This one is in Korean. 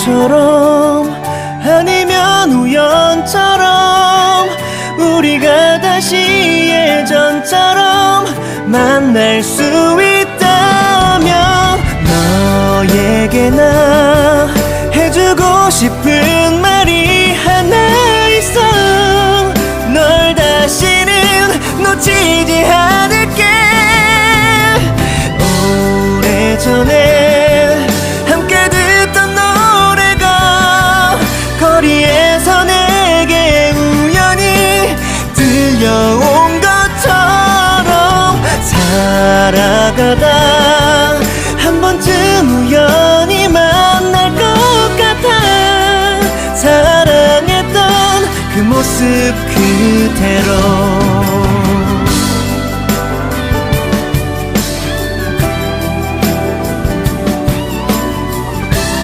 것처럼 아니면 우연처럼 우리가 다시 예전처럼 만날 수 있다면 너에게 나 해주고 싶은 말이 하나 있어. 널 다시는 놓치지 않을 살아가다. 한 번쯤 우연히 만날 것 같아. 사랑했던 그 모습 그대로